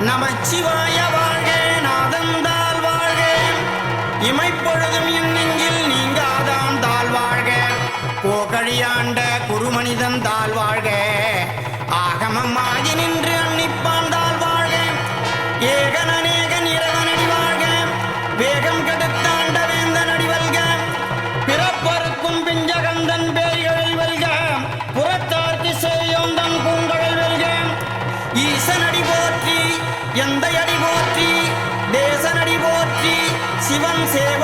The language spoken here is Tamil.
நமச்சிவாய வாழ்க நாதந்தால் வாழ்க. இமைப்பொழுதும் என் நீங்காதான் தாழ் வாழ்க. கோகழியாண்ட குருமனிதன் தாழ் வாழ்க. ஆகமம் ஆகி நின்று அன்னிப்பான் தாழ் வாழ்க. ஏகன சிவன் சேவடி